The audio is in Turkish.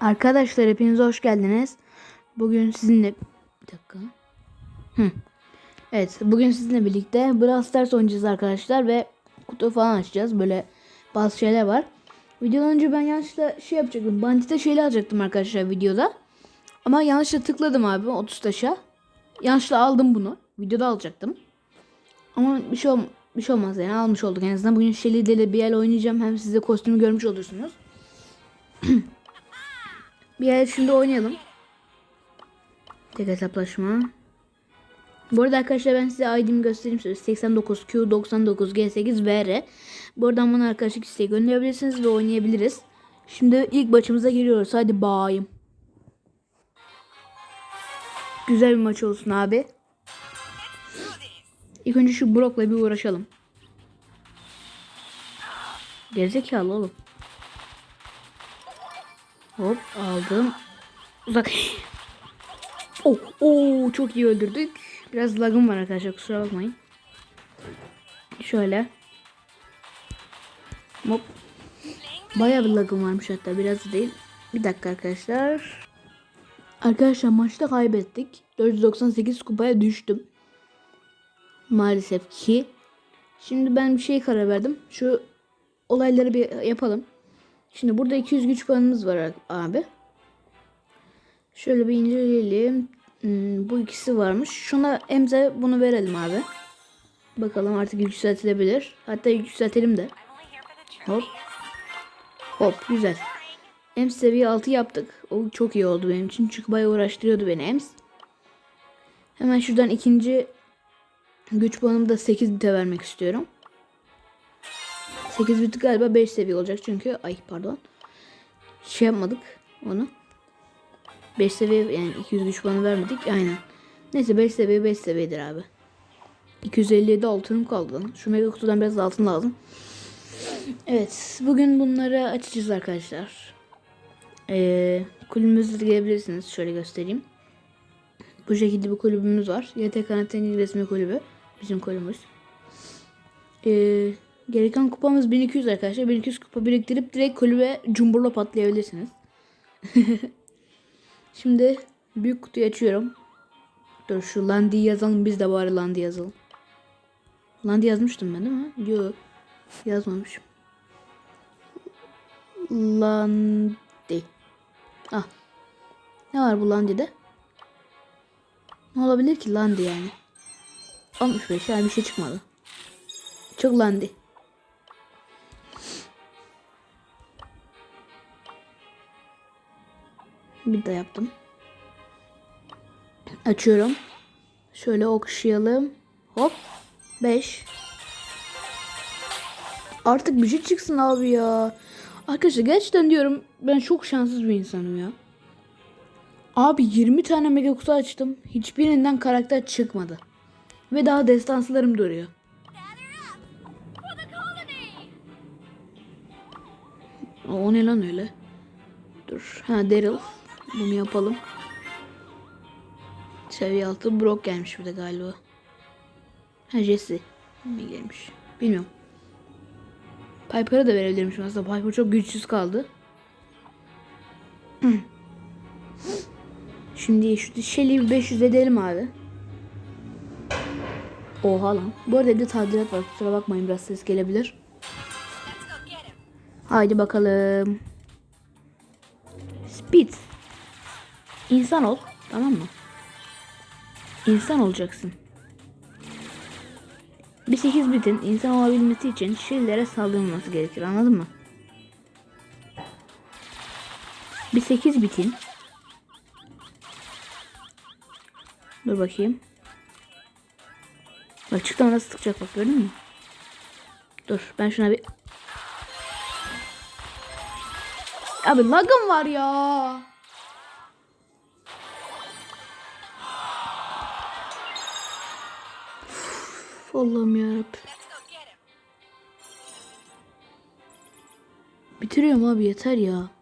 Arkadaşlar hepiniz hoş geldiniz. Bugün sizinle bir dakika. Hı. Evet, bugün sizinle birlikte Brawl Stars oynayacağız arkadaşlar ve kutu falan açacağız. Böyle bazı şeyler var. Videodan önce ben yanlışlıkla şey yapacaktım. Bandite şeyle alacaktım arkadaşlar videoda. Ama yanlışlıkla tıkladım abi 30 taşa. Yanlışlıkla aldım bunu. Videoda alacaktım. Ama bir şey, bir şey olmaz yani almış olduk en azından. Bugün Shelly ile bir el oynayacağım. Hem siz de kostümü görmüş olursunuz. Bir el şimdi oynayalım. Tek hesaplaşma. Bu arada arkadaşlar ben size ID'mi göstereyim. Şöyle 89Q99G8VR. Buradan bana arkadaşlık isteği gönderebilirsiniz ve oynayabiliriz. Şimdi ilk maçımıza giriyoruz. Hadi bayım. Güzel bir maç olsun abi. İlk önce şu Brock'la bir uğraşalım. Gerizekalı oğlum. Hop aldım. Uzak. Oh, oh çok iyi öldürdük. Biraz lagım var arkadaşlar kusura bakmayın. Şöyle. Hop. Bayağı bir lagım varmış hatta biraz değil. Bir dakika arkadaşlar. Arkadaşlar maçta kaybettik. 498 kupaya düştüm. Maalesef ki. Şimdi ben bir şey karar verdim. Şu olayları bir yapalım. Şimdi burada 200 güç puanımız var abi. Şöyle bir inceleyelim. Hmm, bu ikisi varmış. Şuna emze bunu verelim abi. Bakalım artık yükseltilebilir. Hatta yükseltelim de. Hop. Hop güzel. Ems seviye 6 yaptık. O çok iyi oldu benim için. Çünkü bayağı uğraştırıyordu beni Ems. Hemen şuradan ikinci güç puanımı da 8 bite vermek istiyorum. 8 bit galiba 5 seviye olacak çünkü ay pardon. Şey yapmadık onu. 5 seviye yani 200 güç puanı vermedik aynen. Neyse 5 seviye 5 seviyedir abi. 257 altınım kaldı. Şu mega kutudan biraz altın lazım. Evet bugün bunları açacağız arkadaşlar. Ee, kulübümüze gelebilirsiniz. Şöyle göstereyim. Bu şekilde bir kulübümüz var. YT Kanat'ın resmi kulübü. Bizim kulübümüz. Ee, gereken kupamız 1200 arkadaşlar. 1200 kupa biriktirip direkt kulübe cumburla patlayabilirsiniz. Şimdi büyük kutuyu açıyorum. Dur şu Landi yazalım. Biz de bari Landi yazalım. Landi yazmıştım ben değil mi? Yok. Yazmamışım. Landi. Ah. Ne var bu Landi'de? Ne olabilir ki Landi yani? 65 yani bir şey çıkmadı. Çok Landi. Bir de yaptım. Açıyorum. Şöyle okşayalım. Hop. 5. Artık bir şey çıksın abi ya. Arkadaşlar gerçekten diyorum ben çok şanssız bir insanım ya. Abi 20 tane mega kutu açtım. Hiçbirinden karakter çıkmadı. Ve daha destanslarım duruyor. O ne lan öyle? Dur. Ha Daryl. Bunu yapalım. Seviye 6 Brock gelmiş bir de galiba. Ha Jesse mi gelmiş? Bilmiyorum. Piper'a da verebilirmişim aslında. Piper çok güçsüz kaldı. Şimdi şu Shelly'i bir 500 edelim abi. Oha lan. Bu arada evde tadilat var. Kusura bakmayın biraz ses gelebilir. Haydi bakalım. Speed. İnsan ol. Tamam mı? İnsan olacaksın. Bir 8 bitin insan olabilmesi için şeylere saldırılması gerekir. Anladın mı? Bir 8 bitin Dur bakayım. Bak çıktı nasıl sıkacak bak gördün mü? Dur ben şuna bir Abi lagım var ya. Allah'ım yarabbim. Bitiriyorum abi yeter ya.